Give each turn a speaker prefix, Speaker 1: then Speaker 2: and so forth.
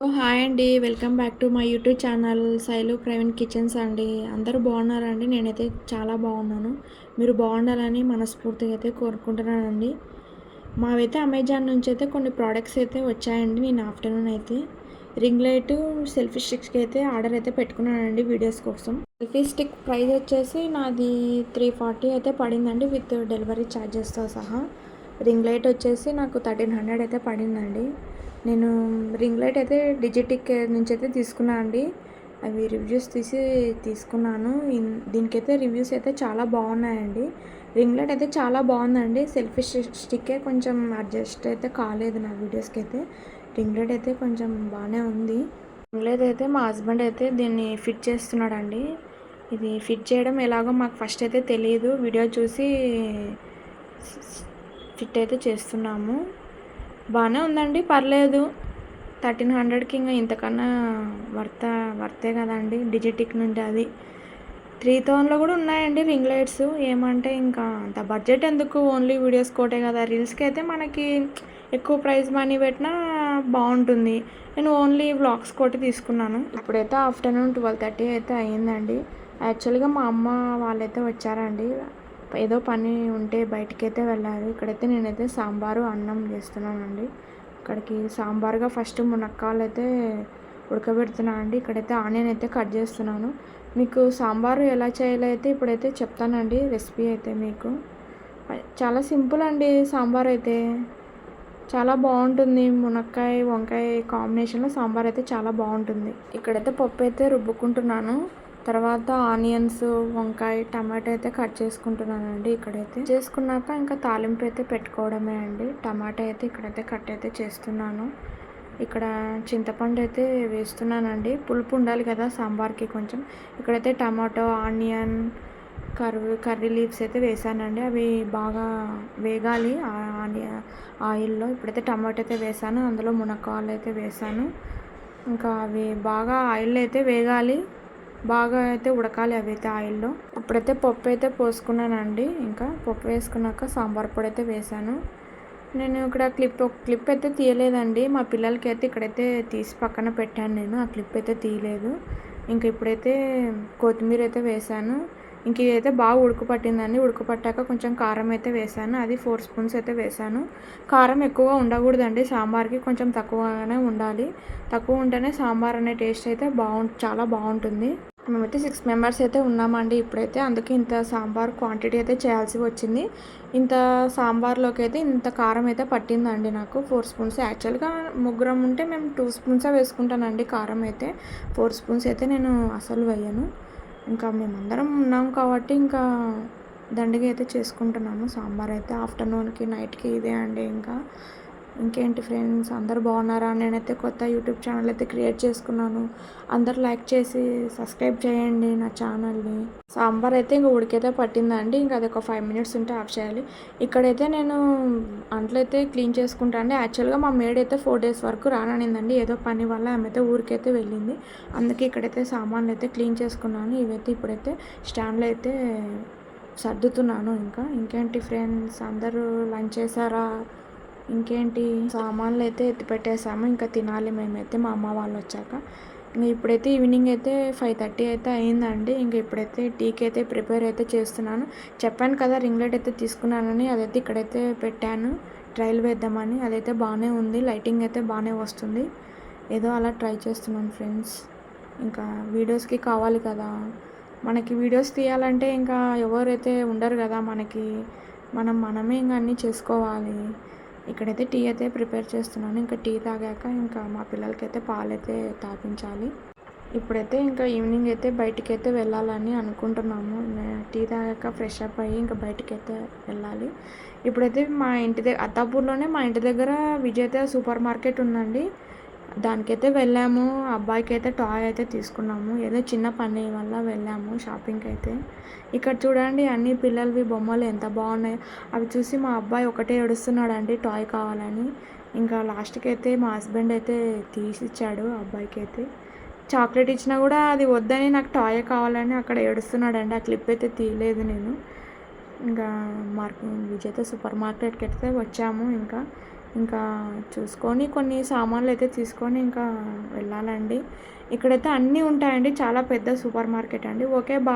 Speaker 1: Hi అండి. Welcome back to my YouTube channel Sailu Praveen kitchens అండి. అందరూ బాగున్నారండి? నేనైతే చాలా బాగున్నాను. మీరు బాగుండాలని మనస్ఫూర్తిగా అయితే కోరుకుంటున్నానండి. మావైతే అమెజాన్ నుంచి అయితే కొన్ని ప్రోడక్ట్స్ అయితే వచ్చాయండి నేను ఆఫ్టర్నూన్ అయితే. రింగ్ లైట్ సెల్ఫీ స్టిక్స్కి అయితే ఆర్డర్ అయితే పెట్టుకున్నానండి వీడియోస్ కోసం. సెల్ఫీ స్టిక్ ప్రైస్ వచ్చేసి నాది త్రీ ఫార్టీ అయితే పడిందండి విత్ డెలివరీ ఛార్జెస్తో సహా. రింగ్ లైట్ వచ్చేసి నాకు థర్టీన్ హండ్రెడ్ అయితే పడిందండి. నేను రింగ్ లైట్ అయితే డిజిటిక్ నుంచి అయితే తీసుకున్నాను అండి. అవి రివ్యూస్ తీసి తీసుకున్నాను. దీనికైతే రివ్యూస్ అయితే చాలా బాగున్నాయండి. రింగ్ లైట్ అయితే చాలా బాగుందండి. సెల్ఫీ స్టిక్కే కొంచెం అడ్జస్ట్ అయితే కాలేదు నా వీడియోస్కి అయితే రింగ్ లైట్ అయితే కొంచెం బాగానే ఉంది. రింగ్ లైట్ అయితే మా హస్బెండ్ అయితే దీన్ని ఫిట్ చేస్తున్నాడండి. ఇది ఫిట్ చేయడం ఎలాగో మాకు ఫస్ట్ అయితే తెలియదు వీడియో చూసి ఫిట్ అయితే చేస్తున్నాము. బాగానే ఉందండి పర్లేదు. థర్టీన్ హండ్రెడ్కి ఇంకా ఇంతకన్నా వర్త వర్తే కదండి డిజిటిక్ నుండి అది. త్రీ థౌజండ్లో కూడా ఉన్నాయండి రింగ్ లైట్స్ ఏమంటే ఇంకా అంత బడ్జెట్ ఎందుకు? ఓన్లీ వీడియోస్ కోటే కదా. రీల్స్కి అయితే మనకి ఎక్కువ ప్రైస్ మనీ పెట్టినా బాగుంటుంది. నేను ఓన్లీ వ్లాగ్స్ కోటి తీసుకున్నాను. ఇప్పుడైతే ఆఫ్టర్నూన్ ట్వెల్వ్ థర్టీ అయితే అయ్యిందండి. యాక్చువల్గా మా అమ్మ వాళ్ళైతే వచ్చారండి. ఏదో పని ఉంటే బయటికైతే వెళ్ళారు ఇక్కడైతే నేనైతే సాంబారు అన్నం చేస్తున్నానండి. ఇక్కడికి సాంబార్గా ఫస్ట్ మునక్కాయలు అయితే ఉడకబెడుతున్నాను అండి. ఇక్కడైతే ఆనియన్ అయితే కట్ చేస్తున్నాను. మీకు సాంబారు ఎలా చేయాలో అయితే ఇప్పుడైతే చెప్తానండి రెసిపీ అయితే మీకు. చాలా సింపుల్ అండి సాంబార్ అయితే. చాలా బాగుంటుంది. మునక్కాయ వంకాయ కాంబినేషన్లో సాంబార్ అయితే చాలా బాగుంటుంది. ఇక్కడైతే పప్పు అయితే రుబ్బుకుంటున్నాను. తర్వాత ఆనియన్స్ వంకాయ టమాటో అయితే కట్ చేసుకుంటున్నానండి ఇక్కడైతే. చేసుకున్నాక ఇంకా తాలింపు అయితే పెట్టుకోవడమే అండి. టమాటా అయితే ఇక్కడైతే కట్ అయితే చేస్తున్నాను. ఇక్కడ చింతపండు అయితే వేస్తున్నానండి. పులుపు ఉండాలి కదా సాంబార్కి కొంచెం. ఇక్కడైతే tomato onion curry curry leaves అయితే వేసానండి. అవి బాగా వేగాలి. ఆనియన్ ఆయిల్లో ఇప్పుడైతే టమాటో అయితే వేసాను. అందులో మునక్కాయలు అయితే వేసాను. ఇంకా అవి బాగా ఆయిల్ అయితే వేగాలి. బాగా అయితే ఉడకాలి అవి అయితే ఆయిల్లో. ఇప్పుడైతే పప్పు అయితే పోసుకున్నానండి. ఇంకా పప్పు వేసుకున్నాక సాంబార్ పొడి అయితే వేసాను నేను ఇక్కడ క్లిప్ క్లిప్ అయితే తీయలేదండి. మా పిల్లలకి అయితే ఇక్కడైతే తీసి పక్కన పెట్టాను నేను. ఆ క్లిప్ అయితే తీయలేదు. ఇంకా ఇప్పుడైతే కొత్తిమీర అయితే వేసాను ఇంక ఇదైతే బాగా ఉడుకు పట్టిందండి. ఉడుకు పట్టాక కొంచెం కారం అయితే వేసాను అది ఫోర్ స్పూన్స్ అయితే వేసాను కారం ఎక్కువగా ఉండకూడదండి. సాంబార్కి కొంచెం తక్కువగానే ఉండాలి. తక్కువ ఉంటేనే సాంబార్ అనే టేస్ట్ అయితే బాగుం చాలా బాగుంటుంది మేమైతే సిక్స్ మెంబర్స్ అయితే ఉన్నామండి ఇప్పుడైతే. అందుకే ఇంత సాంబార్ క్వాంటిటీ అయితే చేయాల్సి వచ్చింది. ఇంత సాంబార్లోకి అయితే ఇంత కారం అయితే పట్టిందండి నాకు. ఫోర్ స్పూన్స్ యాక్చువల్గా ముగ్గురం ఉంటే మేము టూ స్పూన్సే వేసుకుంటానండి కారం అయితే. ఫోర్ స్పూన్స్ అయితే నేను అసలు వేయను. ఇంకా మేమందరం ఉన్నాం కాబట్టి ఇంకా దండిగా అయితే చేసుకుంటున్నాము. సాంబార్ అయితే ఆఫ్టర్నూన్కి నైట్కి ఇదే అండి ఇంకా. ఇంకేంటి ఫ్రెండ్స్? అందరు బాగున్నారా? నేనైతే కొత్త యూట్యూబ్ ఛానల్ అయితే క్రియేట్ చేసుకున్నాను. అందరు లైక్ చేసి సబ్స్క్రైబ్ చేయండి నా ఛానల్ని. సాంబార్ అయితే ఇంకా ఉడికైతే పట్టిందండి. ఇంకా అది ఒక ఫైవ్ మినిట్స్ ఉంటే ఆఫ్ చేయాలి. ఇక్కడైతే నేను అంట్లో అయితే క్లీన్ చేసుకుంటాను యాక్చువల్గా మా మేడ్ అయితే ఫోర్ డేస్ వరకు రాననిందండి. ఏదో పని వల్ల ఆమె అయితే ఊరికైతే వెళ్ళింది. అందుకే ఇక్కడైతే సామాన్లు అయితే క్లీన్ చేసుకున్నాను. ఇవైతే ఇప్పుడైతే స్టాండ్లో అయితే సర్దుతున్నాను ఇంకా. ఇంకేంటి ఫ్రెండ్స్? అందరూ లంచ్ చేశారా? ఇంకేంటి? సామాన్లు అయితే ఎత్తి పెట్టేసాము ఇంకా తినాలి మేమైతే మా అమ్మ వాళ్ళు వచ్చాక ఇంకా ఇప్పుడైతే ఈవినింగ్ అయితే ఫైవ్ థర్టీ అయితే అయిందండి. ఇంకా ఇప్పుడైతే టీకి అయితే ప్రిపేర్ అయితే చేస్తున్నాను. చెప్పాను కదా రింగ్ లైట్ అయితే తీసుకున్నానని అదైతే ఇక్కడైతే పెట్టాను. ట్రైల్ వేద్దామని అదైతే బాగానే ఉంది. లైటింగ్ అయితే బాగానే వస్తుంది. ఏదో అలా ట్రై చేస్తున్నాను ఫ్రెండ్స్. ఇంకా వీడియోస్కి కావాలి కదా. మనకి వీడియోస్ తీయాలంటే ఇంకా ఎవరైతే ఉండరు కదా మనకి. మనం మనమే ఇంకా అన్నీ చేసుకోవాలి. ఇక్కడైతే టీ అయితే ప్రిపేర్ చేస్తున్నాను. ఇంకా టీ తాగాక ఇంకా మా పిల్లలకైతే పాలైతే తాపించాలి. ఇప్పుడైతే ఇంకా ఈవినింగ్ అయితే బయటికి అయితే వెళ్ళాలని అనుకుంటున్నాము. టీ తాగాక ఫ్రెష్ అప్ అయ్యి ఇంకా బయటికి అయితే వెళ్ళాలి. ఇప్పుడైతే మా ఇంటి దగ్గర అత్తాపూర్లోనే మా ఇంటి దగ్గర విజేత సూపర్ మార్కెట్ ఉందండి. దానికైతే వెళ్ళాము అబ్బాయికి అయితే టాయ్ అయితే తీసుకున్నాము. ఏదో చిన్న పని వల్ల వెళ్ళాము షాపింగ్కి అయితే ఇక్కడ చూడండి అన్ని పిల్లలవి బొమ్మలు ఎంత బాగున్నాయో. అవి చూసి మా అబ్బాయి ఒకటే ఏడుస్తున్నాడండి టాయ్ కావాలని. ఇంకా లాస్ట్కి అయితే మా హస్బెండ్ అయితే తీసిచ్చాడు అబ్బాయికి అయితే చాక్లెట్ ఇచ్చినా కూడా అది వద్దని నాకు టాయ్ కావాలని అక్కడ ఏడుస్తున్నాడండి. ఆ క్లిప్ అయితే తీయలేదు నేను. ఇంకా మార్కెట్ విజేత సూపర్ మార్కెట్కి అయితే వచ్చాము ఇంకా. ఇంకా చూసుకొని కొన్ని సామాన్లు అయితే తీసుకొని ఇంకా వెళ్ళాలండి. ఇక్కడైతే అన్నీ ఉంటాయండి. చాలా పెద్ద సూపర్ మార్కెట్ అండి. Okay bye.